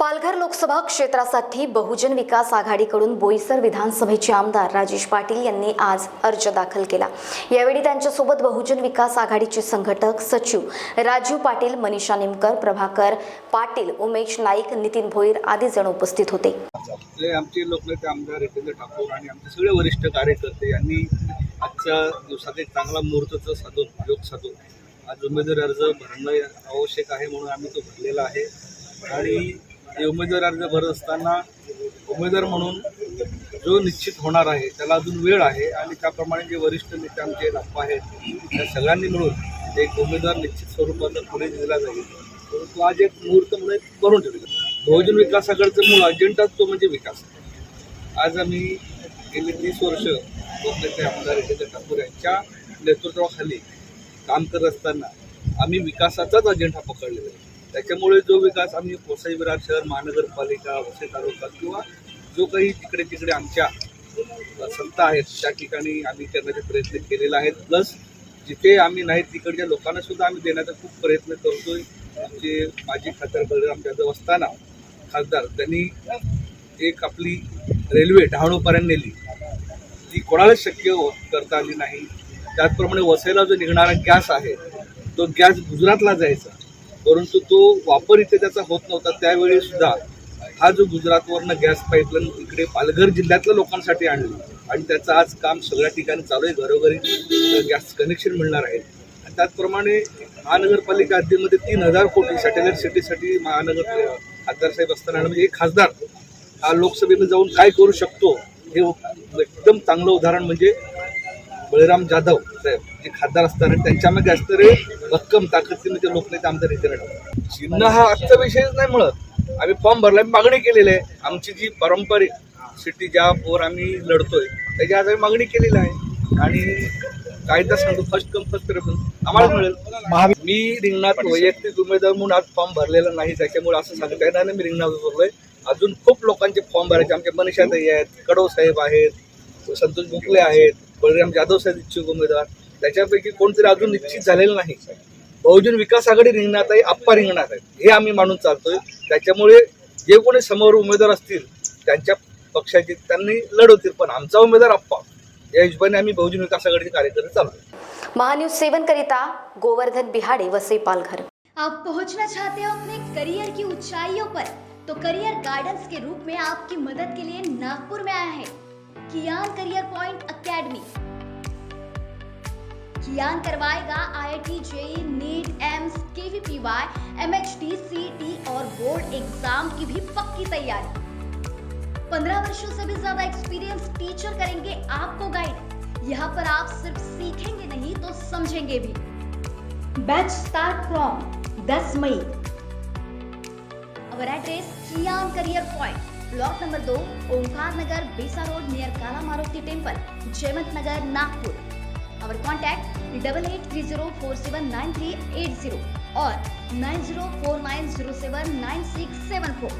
पालघर लोकसभा क्षेत्रासाठी बहुजन विकास आघाडीकडून बोईसर विधानसभेचे आमदार राजेश पाटील यांनी आज अर्ज दाखल केला. यावेळी त्यांच्यासोबत बहुजन विकास आघाडीचे संघटक सचिव राजीव पाटील मनीषा निमकर प्रभाकर पाटील उमेश नाईक नितीन भोईर आदी जण उपस्थित होते. आमचे लोकनेते आमदार हितेंद्र ठाकूर आणि आमचे सगळे वरिष्ठ कार्यकर्ते यांनी आजच्या दिवसात एक चांगला मुहूर्ताचं साधून योग साधून आज उमेदवारी अर्ज भरणं आवश्यक आहे म्हणून आम्ही तो भरलेला आहे. आणि हे उमेदवार अर्ज भरत असताना उमेदवार म्हणून जो निश्चित होणार आहे त्याला अजून वेळ आहे आणि त्याप्रमाणे जे वरिष्ठ नेते आमचे अप्पा आहेत त्या सगळ्यांनी मिळून एक उमेदवार निश्चित स्वरूपाचा पुढे दिला जाईल. परंतु आज एक मुहूर्त म्हणून एक करून ठेवले बहुजन विकासाकडचं मूळ अजेंडाच तो म्हणजे विकास. आज आम्ही गेली तीस वर्ष लोकनेते आमदार हितेंद्र ठाकूर यांच्या नेतृत्वाखाली काम करत असताना आम्ही विकासाचाच अजेंडा पकडलेला आहे. त्याच्यामुळे जो विकास आम्ही कोसाई विरार शहर महानगरपालिका वसे तालुका किंवा जो काही तिकडे तिकडे आमच्या संस्था आहेत त्या ठिकाणी आम्ही करण्याचे प्रयत्न केलेला आहेत. प्लस जिथे आम्ही नाही तिकडच्या लोकांना सुद्धा आम्ही देण्याचा खूप प्रयत्न करतोय. आमचे माजी खासदार बलराम जाधव असताना खासदार त्यांनी एक आपली रेल्वे डहाणूपर्यंत नेली. ती कोणालाच शक्य करता आली नाही. त्याचप्रमाणे वसईला जो निघणारा गॅस आहे तो गॅस गुजरातला जायचा. परंतु तो वापर इथे त्याचा होत नव्हता. त्यावेळी सुद्धा हा जो गुजरातवरनं गॅस पाईपलाईन इकडे पालघर जिल्ह्यातल्या लोकांसाठी आणली. आणि त्याचं आज काम सगळ्या ठिकाणी चालू आहे. घरोघरी गॅस कनेक्शन मिळणार आहे. आणि त्याचप्रमाणे महानगरपालिका हद्दीमध्ये तीन हजार कोटी सॅटेलाईट सिटीसाठी महानगर खासदारसाहेब असताना म्हणजे एक खासदार हा लोकसभेमध्ये जाऊन काय करू शकतो हे एकदम चांगलं उदाहरण म्हणजे बळीराम जाधव साहेब जे खासदार असतात त्यांच्यामध्ये असणारे भक्कम ताकदीने ते लोकनेते आमदार इथे राहतात. चिन्ह हा आजचा विषयच नाही मिळत आम्ही फॉर्म भरला आम्ही मागणी केलेली आहे. आमची जी पारंपरिक सिटी ज्या पोर आम्ही लढतोय त्याची आज आम्ही मागणी केलेली आहे. आणि कायदा सांगतो फर्स्ट कम फर्स्ट प्रेफरन्स आम्हाला मिळेल. मी रिंगणात वैयक्तिक उमेदवार म्हणून आज फॉर्म भरलेला नाही त्याच्यामुळे असं सांगता येणार नाही. मी रिंगणात उतरलोय. अजून खूप लोकांचे फॉर्म भरायचे. आमचे मनीषाताई आहेत कडव साहेब आहेत संतोष भोकले आहेत बळीराम जाधव साहेब इच्छुक उमेदवार. त्याच्यापैकी कोणतरी अजून निश्चित झालेलं नाही. बहुजन विकास आघाडी रिंगणात आहे आप्पा रिंगणात आहेत. हे आम्ही मानून चालतोय. त्याच्यामुळे जे कोणी समोर उमेदवार असतील त्यांच्या पक्षाचे त्यांनी लढवतील पण आमचा उमेदवार आप्पा. या हिशोबाने आम्ही बहुजन विकास आघाडीचे कार्यकर्ते चालतो महान्यूज सेवन करिता गोवर्धन बिहाडे वसई पालघर आप पहुंचना चाहते हो अपने करियर की ऊंचाइयों पर तो करियर गाइडेंस के रूप में आपकी मदद के लिए नागपुर में आया है। कियान करियर पॉइंट एकेडमी कियान करवाएगा IIT JEE, NEET, AIIMS, KVPY MHT CT और बोर्ड एग्ज़ाम की भी पक्की तैयारी। पंद्रह वर्षों से भी ज़्यादा एक्सपीरियंस टीचर करेंगे आपको गाइड। यहाँ पर आप सिर्फ़ सीखेंगे नहीं तो समझेंगे भी। Batch start from 10 May. Our address Kiyan career point. Block number though Omkar Nagar Bisa road near Kala Maruti temple Jaywant Nagar Nagpur our contact double eight three zero four seven nine three eight zero और nine zero four nine zero seven nine six seven four